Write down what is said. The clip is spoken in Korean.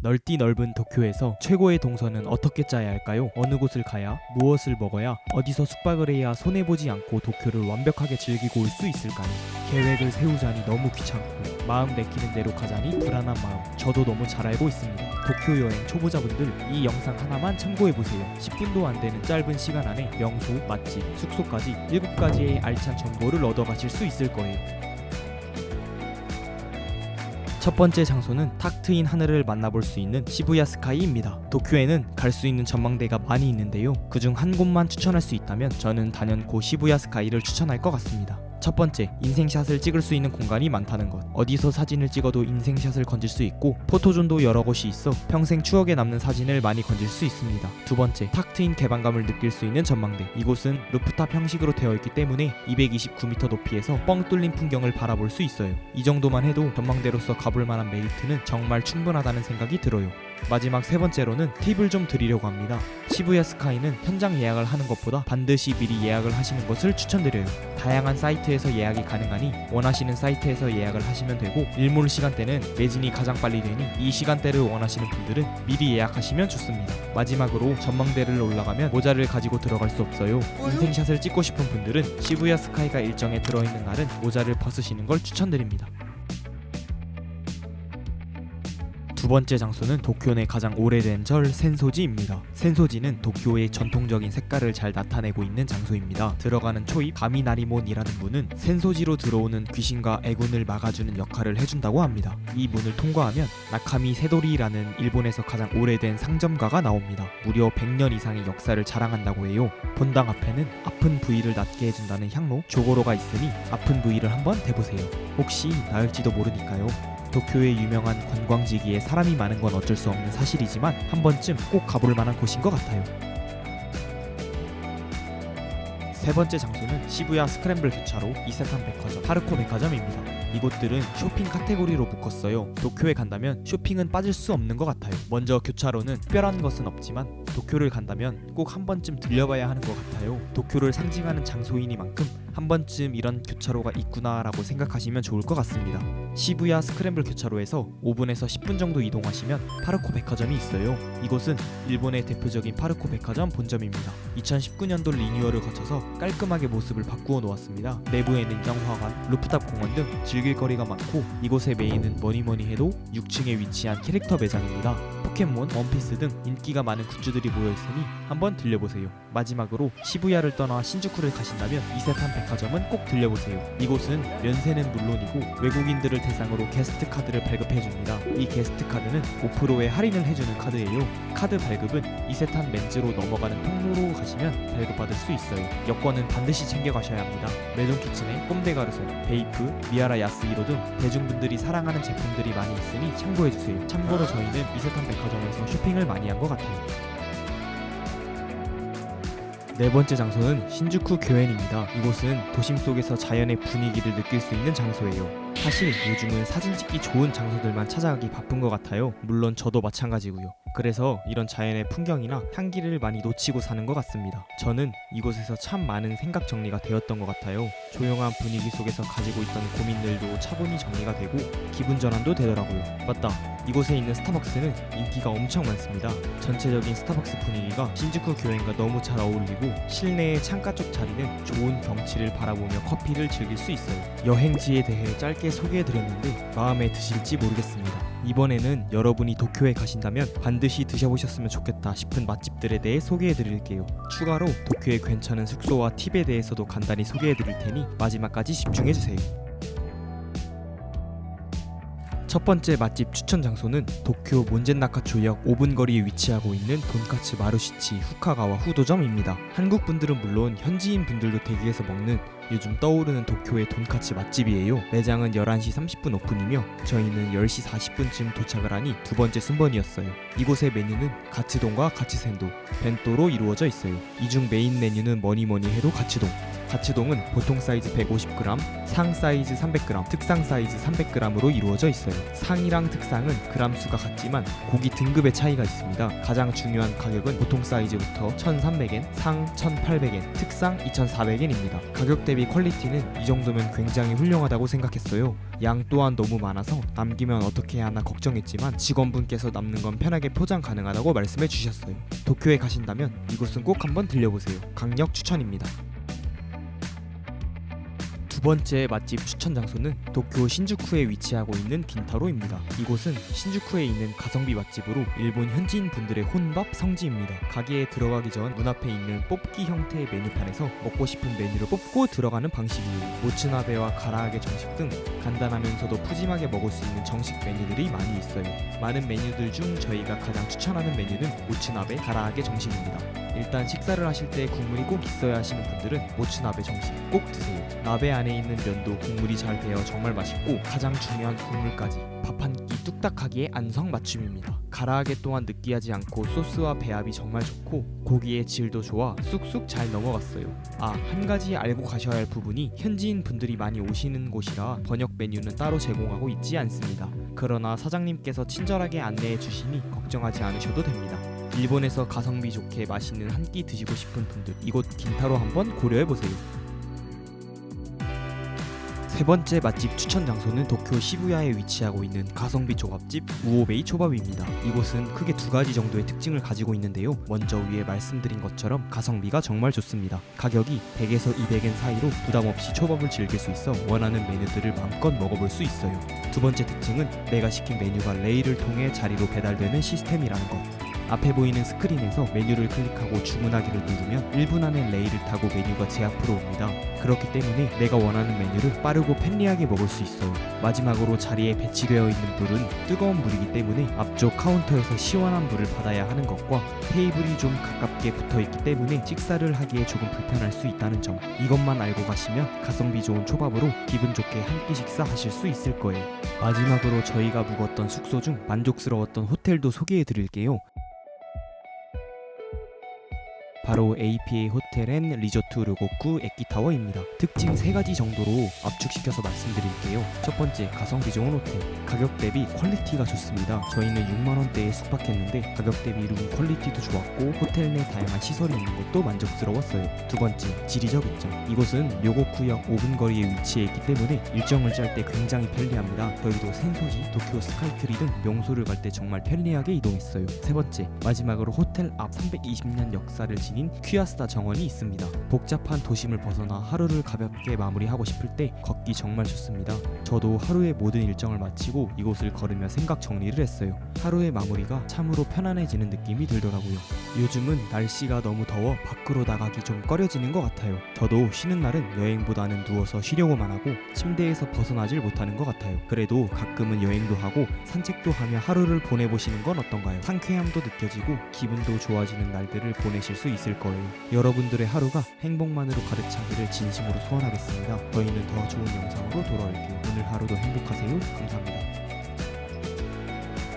넓디 넓은 도쿄에서 최고의 동선은 어떻게 짜야 할까요? 어느 곳을 가야 무엇을 먹어야 어디서 숙박을 해야 손해 보지 않고 도쿄를 완벽하게 즐기고 올 수 있을까요? 계획을 세우자니 너무 귀찮고 마음 내키는 대로 가자니 불안한 마음 저도 너무 잘 알고 있습니다. 도쿄 여행 초보자분들 이 영상 하나만 참고해 보세요. 10분도 안 되는 짧은 시간 안에 명소, 맛집, 숙소까지 7가지의 알찬 정보를 얻어가실 수 있을 거예요. 첫 번째 장소는 탁 트인 하늘을 만나볼 수 있는 시부야 스카이입니다. 도쿄에는 갈 수 있는 전망대가 많이 있는데요. 그중 한 곳만 추천할 수 있다면 저는 단연코 시부야 스카이를 추천할 것 같습니다. 첫 번째, 인생샷을 찍을 수 있는 공간이 많다는 것. 어디서 사진을 찍어도 인생샷을 건질 수 있고 포토존도 여러 곳이 있어 평생 추억에 남는 사진을 많이 건질 수 있습니다. 두 번째, 탁 트인 개방감을 느낄 수 있는 전망대. 이곳은 루프탑 형식으로 되어 있기 때문에 229m 높이에서 뻥 뚫린 풍경을 바라볼 수 있어요. 이 정도만 해도 전망대로서 가볼 만한 메리트는 정말 충분하다는 생각이 들어요. 마지막 세 번째로는 팁을 좀 드리려고 합니다. 시부야 스카이는 현장 예약을 하는 것보다 반드시 미리 예약을 하시는 것을 추천드려요. 다양한 사이트에서 예약이 가능하니 원하시는 사이트에서 예약을 하시면 되고 일몰 시간대는 매진이 가장 빨리 되니 이 시간대를 원하시는 분들은 미리 예약하시면 좋습니다. 마지막으로 전망대를 올라가면 모자를 가지고 들어갈 수 없어요. 인생샷을 찍고 싶은 분들은 시부야 스카이가 일정에 들어있는 날은 모자를 벗으시는 걸 추천드립니다. 두 번째 장소는 도쿄 내 가장 오래된 절 센소지입니다. 센소지는 도쿄의 전통적인 색깔을 잘 나타내고 있는 장소입니다. 들어가는 초입 가미나리몬이라는 분은 센소지로 들어오는 귀신과 애군을 막아주는 역할을 해준다고 합니다. 이 문을 통과하면 나카미 세도리라는 일본에서 가장 오래된 상점가가 나옵니다. 무려 100년 이상의 역사를 자랑한다고 해요. 본당 앞에는 아픈 부위를 낫게 해준다는 향로 조고로가 있으니 아픈 부위를 한번 대보세요. 혹시 나을지도 모르니까요. 도쿄의 유명한 관광지기에 사람이 많은 건 어쩔 수 없는 사실이지만 한 번쯤 꼭 가볼 만한 곳인 것 같아요. 세 번째 장소는 시부야 스크램블 교차로 이세탄 백화점, 하르코 백화점입니다. 이곳들은 쇼핑 카테고리로 묶었어요. 도쿄에 간다면 쇼핑은 빠질 수 없는 것 같아요. 먼저 교차로는 특별한 것은 없지만 도쿄를 간다면 꼭 한 번쯤 들려봐야 하는 것 같아요. 도쿄를 상징하는 장소이니만큼 한 번쯤 이런 교차로가 있구나라고 생각하시면 좋을 것 같습니다. 시부야 스크램블 교차로에서 5분에서 10분 정도 이동하시면 파르코 백화점이 있어요. 이곳은 일본의 대표적인 파르코 백화점 본점입니다. 2019년도 리뉴얼을 거쳐서 깔끔하게 모습을 바꾸어 놓았습니다. 내부에는 영화관, 루프탑 공원 등 즐길 거리가 많고 이곳의 메인은 뭐니뭐니 해도 6층에 위치한 캐릭터 매장입니다. 포켓몬, 원피스 등 인기가 많은 굿즈들이 모여 있으니 한번 들려보세요. 마지막으로 시부야를 떠나 신주쿠를 가신다면 이세탄 백화점은 꼭 들려보세요. 이곳은 면세는 물론이고 외국인들을 대상으로 게스트 카드를 발급해 줍니다. 이 게스트 카드는 5%의 할인을 해주는 카드예요. 카드 발급은 이세탄 멘즈로 넘어가는 통로로 가시면 발급받을 수 있어요. 여권은 반드시 챙겨가셔야 합니다. 메종 키친의 꼼데 가르소, 베이프, 미아라 야스이로 등 대중분들이 사랑하는 제품들이 많이 있으니 참고해주세요. 참고로 저희는 이세탄 백화점 에서 쇼핑을 많이 한 것 같아요. 네 번째 장소는 신주쿠 교엔입니다. 이곳은 도심 속에서 자연의 분위기를 느낄 수 있는 장소예요. 사실 요즘은 사진 찍기 좋은 장소들만 찾아가기 바쁜 것 같아요. 물론 저도 마찬가지고요. 그래서 이런 자연의 풍경이나 향기를 많이 놓치고 사는 것 같습니다. 저는 이곳에서 참 많은 생각 정리가 되었던 것 같아요. 조용한 분위기 속에서 가지고 있던 고민들도 차분히 정리가 되고 기분 전환도 되더라고요. 맞다. 이곳에 있는 스타벅스는 인기가 엄청 많습니다. 전체적인 스타벅스 분위기가 신주쿠 교행과 너무 잘 어울리고 실내의 창가 쪽 자리는 좋은 경치를 바라보며 커피를 즐길 수 있어요. 여행지에 대해 짧게 소개해드렸는데 마음에 드실지 모르겠습니다. 이번에는 여러분이 도쿄에 가신다면 반드시 드셔보셨으면 좋겠다 싶은 맛집들에 대해 소개해드릴게요. 추가로 도쿄의 괜찮은 숙소와 팁에 대해서도 간단히 소개해드릴 테니 마지막까지 집중해주세요. 첫 번째 맛집 추천 장소는 도쿄 몬젠나카초역 5분 거리에 위치하고 있는 돈카츠 마루시치 후카가와 후도점입니다. 한국 분들은 물론 현지인 분들도 대기해서 먹는 요즘 떠오르는 도쿄의 돈카츠 맛집이에요. 매장은 11시 30분 오픈이며 저희는 10시 40분쯤 도착을 하니 두 번째 순번이었어요. 이곳의 메뉴는 가츠동과 가츠센도, 벤또로 이루어져 있어요. 이 중 메인 메뉴는 뭐니 뭐니 해도 가츠동. 가츠동은 보통 사이즈 150g, 상 사이즈 300g, 특상 사이즈 300g으로 이루어져 있어요. 상이랑 특상은 그람 수가 같지만 고기 등급의 차이가 있습니다. 가장 중요한 가격은 보통 사이즈부터 1,300엔, 상 1,800엔, 특상 2,400엔입니다. 가격 대비 퀄리티는 이 정도면 굉장히 훌륭하다고 생각했어요. 양 또한 너무 많아서 남기면 어떻게 하나 걱정했지만 직원분께서 남는 건 편하게 포장 가능하다고 말씀해 주셨어요. 도쿄에 가신다면 이곳은 꼭 한번 들려보세요. 강력 추천입니다. 두 번째 맛집 추천 장소는 도쿄 신주쿠에 위치하고 있는 빈타로입니다. 이곳은 신주쿠에 있는 가성비 맛집으로 일본 현지인 분들의 혼밥 성지입니다. 가게에 들어가기 전 문 앞에 있는 뽑기 형태의 메뉴판에서 먹고 싶은 메뉴를 뽑고 들어가는 방식이에요. 모츠나베와 가라아게 정식 등 간단하면서도 푸짐하게 먹을 수 있는 정식 메뉴들이 많이 있어요. 많은 메뉴들 중 저희가 가장 추천하는 메뉴는 모츠나베 가라아게 정식입니다. 일단 식사를 하실 때 국물이 꼭 있어야 하시는 분들은 모츠나베 정식 꼭 드세요. 나베 안에 있는 면도 국물이 잘 배어 정말 맛있고 가장 중요한 국물까지 밥 한 끼 뚝딱하기에 안성맞춤입니다. 가라아게 또한 느끼하지 않고 소스와 배합이 정말 좋고 고기의 질도 좋아 쑥쑥 잘 넘어갔어요. 아, 한 가지 알고 가셔야 할 부분이 현지인 분들이 많이 오시는 곳이라 번역 메뉴는 따로 제공하고 있지 않습니다. 그러나 사장님께서 친절하게 안내해 주시니 걱정하지 않으셔도 됩니다. 일본에서 가성비 좋게 맛있는 한 끼 드시고 싶은 분들 이곳 긴타로 한번 고려해 보세요. 세 번째 맛집 추천 장소는 도쿄 시부야에 위치하고 있는 가성비 초밥집 우오베이 초밥입니다. 이곳은 크게 두 가지 정도의 특징을 가지고 있는데요. 먼저 위에 말씀드린 것처럼 가성비가 정말 좋습니다. 가격이 100에서 200엔 사이로 부담 없이 초밥을 즐길 수 있어 원하는 메뉴들을 마음껏 먹어볼 수 있어요. 두 번째 특징은 내가 시킨 메뉴가 레일을 통해 자리로 배달되는 시스템이라는 것. 앞에 보이는 스크린에서 메뉴를 클릭하고 주문하기를 누르면 1분 안에 레일을 타고 메뉴가 제 앞으로 옵니다. 그렇기 때문에 내가 원하는 메뉴를 빠르고 편리하게 먹을 수 있어요. 마지막으로 자리에 배치되어 있는 물은 뜨거운 물이기 때문에 앞쪽 카운터에서 시원한 물을 받아야 하는 것과 테이블이 좀 가깝게 붙어 있기 때문에 식사를 하기에 조금 불편할 수 있다는 점. 이것만 알고 가시면 가성비 좋은 초밥으로 기분 좋게 한 끼 식사하실 수 있을 거예요. 마지막으로 저희가 묵었던 숙소 중 만족스러웠던 호텔도 소개해 드릴게요. 바로 APA 호텔 앤 리조트 르고쿠 에키타워입니다. 특징 세 가지 정도로 압축시켜서 말씀드릴게요. 첫 번째, 가성비 좋은 호텔. 가격 대비 퀄리티가 좋습니다. 저희는 6만 원대에 숙박했는데 가격 대비 룸 퀄리티도 좋았고 호텔 내 다양한 시설이 있는 것도 만족스러웠어요. 두 번째, 지리적 이점. 이곳은 묘고쿠역 5분 거리에 위치해 있기 때문에 일정을 짤 때 굉장히 편리합니다. 저희도 센소지, 도쿄 스카이트리 등 명소를 갈 때 정말 편리하게 이동했어요. 세 번째, 마지막으로 호텔 앞 320년 역사를 지닌 퀴아스타 정원이 있습니다. 복잡한 도심을 벗어나 하루를 가볍게 마무리하고 싶을 때 걷기 정말 좋습니다. 저도 하루의 모든 일정을 마치고 이곳을 걸으며 생각 정리를 했어요. 하루의 마무리가 참으로 편안해지는 느낌이 들더라고요. 요즘은 날씨가 너무 더워 밖으로 나가기 좀 꺼려지는 것 같아요. 저도 쉬는 날은 여행보다는 누워서 쉬려고만 하고 침대에서 벗어나질 못하는 것 같아요. 그래도 가끔은 여행도 하고 산책도 하며 하루를 보내보시는 건 어떤가요? 상쾌함도 느껴지고 기분도 좋아지는 날들을 보내실 수 있을 거예요. 여러분들의 하루가 행복만으로 가득 차기를 진심으로 소원하겠습니다. 저희는 더 좋은 영상으로 돌아올게요. 오늘 하루도 행복하세요. 감사합니다.